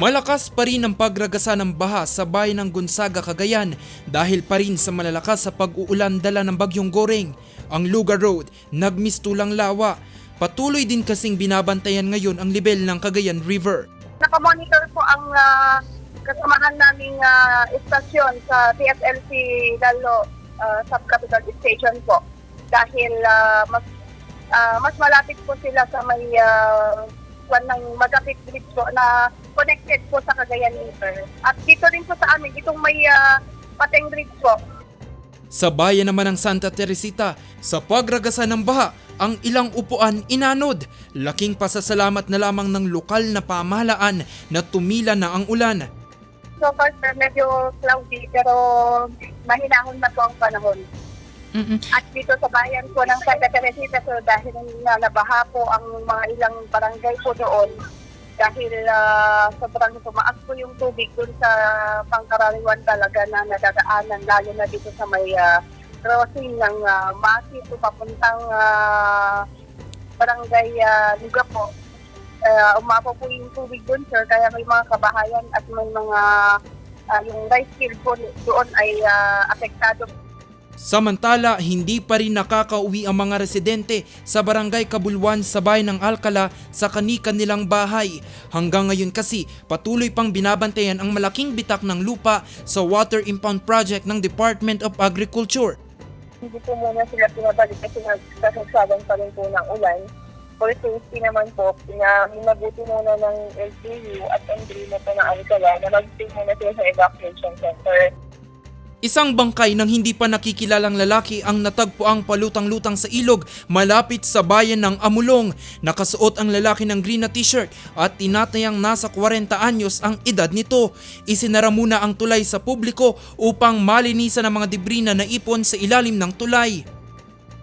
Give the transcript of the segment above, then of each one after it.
Malakas pa rin ang pagragasa ng baha sa bayan ng Gonzaga, Cagayan dahil pa rin sa malalakas sa pag-uulan dala ng bagyong Goreng. Ang Lugar Road, nagmistulang lawa. Patuloy din kasing binabantayan ngayon ang level ng Cagayan River. Nakamonitor po ang ah, kasamahan naming ah, istasyon sa TFLC Lalo ah, Subcapital Station po. Dahil ah, mas ah, mas malapit po sila sa may uh, ng Magapit Bridge po na connected po sa Cagayan River. At dito rin po sa amin, itong may ah, Pateng Bridge po. Sa bayan naman ng Santa Teresita, sa pagragasa ng baha, ang ilang upuan inanod. Laking pasasalamat na lamang ng lokal na pamahalaan na tumila na ang ulan. So far, medyo cloudy pero mahinahon na po ang panahon. At dito sa bayan po ng Santa Teresita, so dahil na nabaha po ang mga ilang barangay po doon, dahil uh, sobrang tumaas po yung tubig doon sa pangkaraniwan talaga na nadadaanan, lalo na dito sa may ah, crossing ng uh, Masi po papuntang ah, barangay uh, Luga po. Uh, umapo po yung tubig doon, sir, kaya may mga kabahayan at may mga ah, yung rice field po doon ay ah, apektado Samantala, hindi pa rin nakakauwi ang mga residente sa barangay Kabulwan sa bayan ng Alcala sa kani-kanilang bahay. Hanggang ngayon kasi, patuloy pang binabantayan ang malaking bitak ng lupa sa water impound project ng Department of Agriculture. hindi po muna sila pinabalik kasi nagkasagsagan pa rin po ng ulan. For safety naman po, minabuti muna ng LGU at NDRI na po ng Alcala na mag-stay muna sila sa evacuation center. Isang bangkay ng hindi pa nakikilalang lalaki ang natagpuang palutang-lutang sa ilog malapit sa bayan ng Amulong. Nakasuot ang lalaki ng green na t-shirt at tinatayang nasa 40 anyos ang edad nito. Isinara muna ang tulay sa publiko upang malinisan ang mga debris na naipon sa ilalim ng tulay.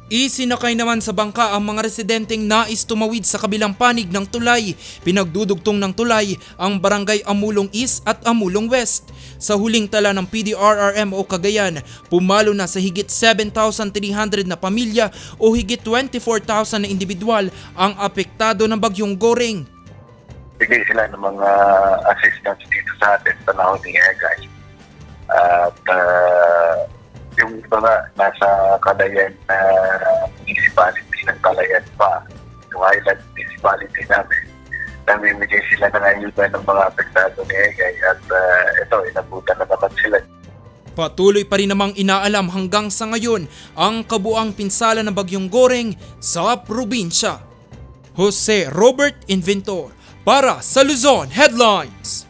Isinakay naman sa bangka ang mga residenteng nais tumawid sa kabilang panig ng tulay. Pinagdudugtong ng tulay ang barangay Amulong East at Amulong West. Sa huling tala ng PDRRM o Cagayan, pumalo na sa higit 7,300 na pamilya o higit 24,000 na individual ang apektado ng bagyong Goreng. bigay sila ng mga assistance dito sa atin sa panahon ni guys. At yung iba nga, nasa Kalayan na municipality ng Kalayan pa, yung island municipality namin, namimigay sila ng ayuda ng mga apektado ni Egay at ah, ito, inabutan na naman sila. Patuloy pa rin namang inaalam hanggang sa ngayon ang kabuang pinsala ng bagyong Goreng sa probinsya. Jose Robert Inventor para sa Luzon Headlines.